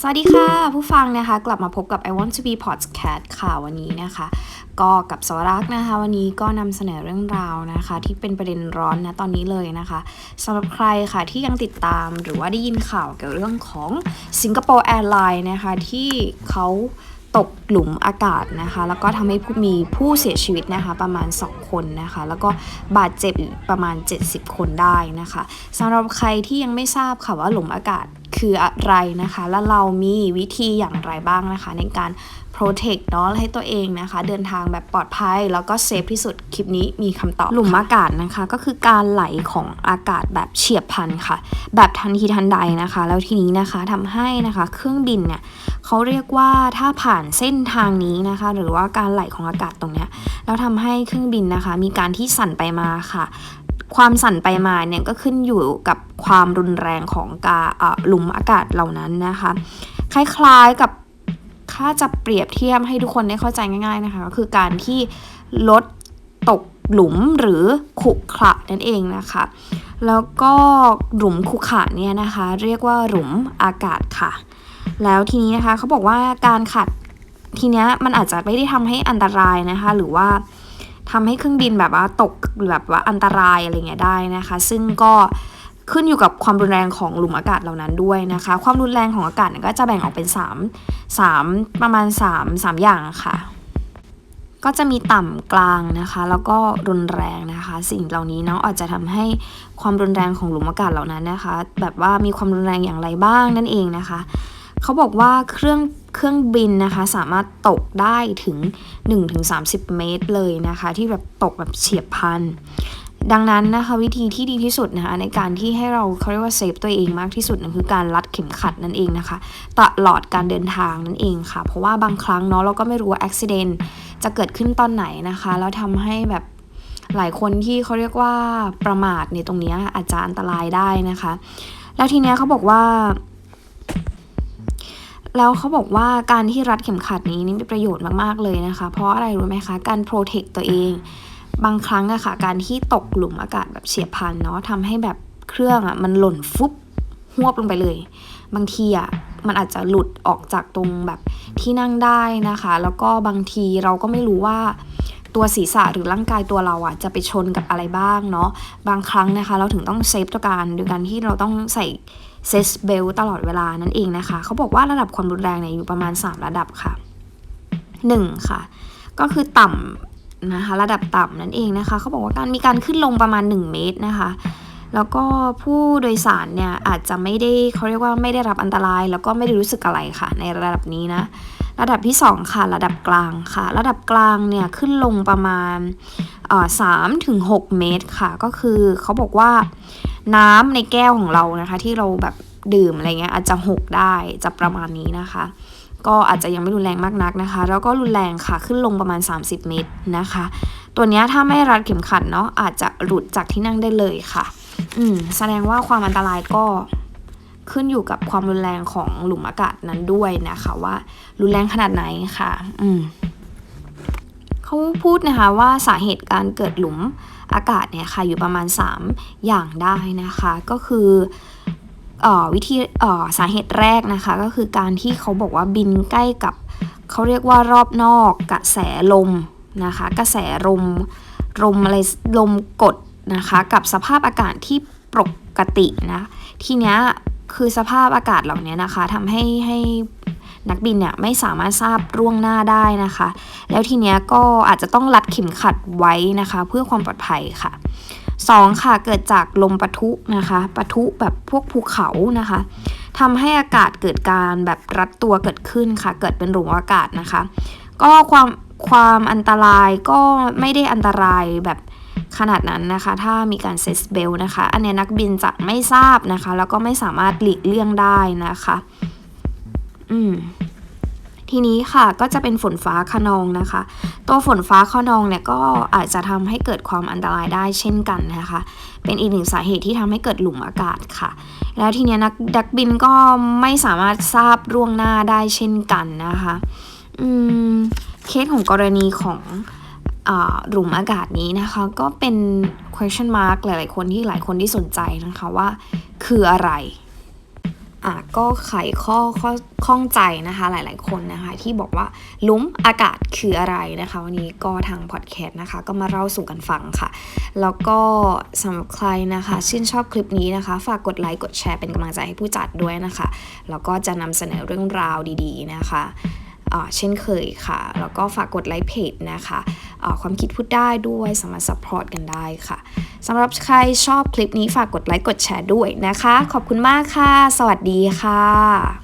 สวัสดีค่ะ ผู้ฟังนะคะ กลับมาพบกับ I Want to be podcast ค่ะวันนี้นะคะ ก็กับสวรักษ์นะคะ วันนี้ก็นำเสนอเรื่องราวนะคะ ที่เป็นประเด็นร้อนนะตอนนี้เลยนะคะสำหรับใครค่ะที่ยังติดตามหรือว่าได้ยินข่าวเกี่ยวกับเรื่องของสิงคโปร์แอร์ไลน์นะคะที่เขาตกหลุมอากาศนะคะ แล้วก็ทำให้ผู้มีผู้เสียชีวิตนะคะประมาณ 2 คนนะคะ แล้วก็บาดเจ็บประมาณ 70 คนได้นะคะสำหรับใครที่ยังไม่ทราบค่ะว่าหลุมอากาศ คืออะไรนะคะ และเรามีวิธีอย่างไรบ้างนะคะ ในการ protect เนาะให้ตัวเองนะคะ เดินทางแบบปลอดภัย แล้วก็เซฟที่สุดคลิปนี้มีคำตอบ หลุมอากาศนะคะ ก็คือการไหลของอากาศแบบเฉียบพลันค่ะ แบบทันทีทันใดนะคะ แล้วทีนี้นะคะทำให้นะคะเครื่องบินเนี่ยเขาเรียกว่าถ้าผ่านเส้นทางนี้นะคะ หรือว่าการไหลของอากาศตรงเนี้ยแล้วทำให้เครื่องบินนะคะ มีการที่สั่นไปมาค่ะ ความสั่นไปมาเนี่ยก็ขึ้นอยู่กับความรุนแรงของกาหลุมอากาศเหล่านั้นนะคะ คล้ายๆกับถ้าจะเปรียบเทียบให้ทุกคนได้เข้าใจง่าย ๆนะคะก็คือการที่รถตกหลุมหรือขุขระนั่นเองนะคะ แล้วก็หลุมขุขระเนี่ยนะคะ เรียกว่าหลุมอากาศค่ะ แล้วทีนี้นะคะเขาบอกว่าการขัดทีเนี้ยมันอาจจะไม่ได้ทำให้อันตรายนะคะ หรือว่า ทำให้เครื่องบินแบบว่าตกแบบว่าอันตรายอะไรเงี้ยได้นะคะ ซึ่งก็ขึ้นอยู่กับความรุนแรงของหลุมอากาศเหล่านั้นด้วยนะคะ ความรุนแรงของอากาศเนี่ยก็จะแบ่งออกเป็น 3 3 ประมาณ 3 3 อย่างค่ะ ก็จะมีต่ำกลางนะคะ แล้วก็รุนแรงนะคะ สิ่งเหล่านี้เนาะอาจจะทำให้ความรุนแรงของหลุมอากาศเหล่านั้นนะคะ แบบว่ามีความรุนแรงอย่างไรบ้างนั่นเองนะคะ เขาบอกว่าเครื่อง เครื่องบินนะคะสามารถตกได้ถึง 1-30 เมตรเลยนะคะ ที่แบบตกแบบเฉียบพลันดังนั้นนะคะวิธีที่ดีที่สุดนะคะในการที่ให้เราเขาเรียกว่าเซฟตัวเองมากที่สุดนั่นคือการรัดเข็มขัดนั่นเองนะคะตลอดการเดินทางนั่นเองค่ะ เพราะว่าบางครั้งเนาะเราก็ไม่รู้ว่าอุบิเหตุจะเกิดขึ้นตอนไหนนะคะ แล้วทำให้แบบหลายคนที่เขาเรียกว่าประมาทในตรงนี้อาจจะอันตรายได้นะคะ แล้วทีเนี้ยเขาบอกว่า แล้วเขาบอกว่าการที่รัดเข็มขัดนี้นี่มีประโยชน์มากๆเลยนะคะ เพราะอะไรรู้ไหมคะ การโปรเทคตัวเอง บางครั้งอะค่ะ การที่ตกหลุมอากาศแบบเฉียบพลันเนาะทำให้แบบเครื่องอะมันหล่นฟุบหวบลงไปเลย บางทีอะมันอาจจะหลุดออกจากตรงแบบที่นั่งได้นะคะ แล้วก็บางทีเราก็ไม่รู้ว่า ตัวศีรษะหรือร่างกายตัวเราอะจะไปชนกับอะไรบ้างเนาะบางครั้งนะคะ เราถึงต้องเซฟตัวการโดยการที่เราต้องใส่เซสเบลตลอดเวลานั่นเองนะคะ เขาบอกว่าระดับความรุนแรงเนี่ยอยู่ประมาณ 3 ระดับค่ะ 1 ค่ะ ก็คือต่ำนะคะ ระดับต่ำนั่นเองนะคะ เขาบอกว่าการมีการขึ้นลงประมาณ 1 เมตรนะคะแล้วก็ผู้โดยสารเนี่ยอาจจะไม่ได้เขาเรียกว่าไม่ได้รับอันตราย แล้วก็ไม่ได้รู้สึกอะไรค่ะ ในระดับนี้นะ ระดับที่ 2 ค่ะ ระดับกลางค่ะ ระดับกลางเนี่ยขึ้นลงประมาณสามถึงหกเมตรค่ะ ก็คือเขาบอกว่าน้ำในแก้วของเรานะคะ ที่เราแบบดื่มอะไรเงี้ยอาจจะหกได้จะประมาณนี้นะคะ ก็อาจจะยังไม่รุนแรงมากนักนะคะ แล้วก็รุนแรงค่ะขึ้นลงประมาณ 30 เมตรนะคะ ตัวเนี้ยถ้าไม่รัดเข็มขัดเนาะอาจจะหลุดจากที่นั่งได้เลยค่ะ อืมแสดงว่าความอันตรายก็ ขึ้นอยู่กับความรุนแรงของหลุมอากาศนั้นด้วยนะคะว่ารุนแรงขนาดไหนค่ะ อืมเขาพูดนะคะว่าสาเหตุการเกิดหลุมอากาศเนี่ยค่ะอยู่ประมาณ 3 อย่างได้นะคะ ก็คืออวิธีสาเหตุแรกนะคะก็คือการที่เขาบอกว่าบินใกล้กับเขาเรียกว่ารอบนอกกระแสลมนะคะ กระแสลมลมอะไรลมกดนะคะ กับสภาพอากาศที่ปกตินะ ทีเนี้ย คือสภาพอากาศเหล่านี้นะคะทำให้ให้นักบินเนี่ยไม่สามารถทราบร่วงหน้าได้นะคะ แล้วทีเนี้ยก็อาจจะต้องรัดเข็มขัดไว้นะคะ เพื่อความปลอดภัยค่ะ 2. ค่ะเกิดจากลมปะทุนะคะปะทุแบบพวกภูเขานะคะทำให้อากาศเกิดการแบบรัดตัวเกิดขึ้นค่ะ เกิดเป็นหลุมอากาศนะคะ ก็ความความอันตรายก็ไม่ได้อันตรายแบบ ขนาดนั้นนะคะ ถ้ามีการเซสเบลนะคะ อันนี้นักบินจะไม่ทราบนะคะ แล้วก็ไม่สามารถหลีกเลี่ยงได้นะคะ อืมทีนี้ค่ะก็จะเป็นฝนฟ้าขนองนะคะ ตัวฝนฟ้าขนองเนี่ยก็อาจจะทำให้เกิดความอันตรายได้เช่นกันนะคะ เป็นอีกหนึ่งสาเหตุที่ทำให้เกิดหลุมอากาศค่ะ แล้วทีนี้นักดักบินก็ไม่สามารถทราบร่วงหน้าได้เช่นกันนะคะ อืมเคสของกรณีของ หลุมอากาศนี้นะคะ ก็เป็น question mark หลาย ๆ คนที่หลายคนที่สนใจนะคะว่าคืออะไรอะก็ไขข้อข้อข้องใจนะคะหลาย ๆ คนนะคะ ที่บอกว่าลุมอากาศคืออะไรนะคะ วันนี้ก็ทางพอดแคสต์นะคะ ก็มาเล่าสู่กันฟังค่ะ แล้วก็สำหรับใครนะคะ ชื่นชอบคลิปนี้นะคะ ฝากกดไลค์กดแชร์เป็นกำลังใจให้ผู้จัดด้วยนะคะ แล้วก็จะนำเสนอเรื่องราวดี ๆ นะคะ เช่นเคยค่ะ แล้วก็ฝากกดไลค์เพจนะคะความคิดพูดได้ด้วยสามารถซัพพอร์ตกันได้ค่ะสำหรับใครชอบคลิปนี้ฝากกดไลค์กดแชร์ด้วยนะคะ ขอบคุณมากค่ะ สวัสดีค่ะ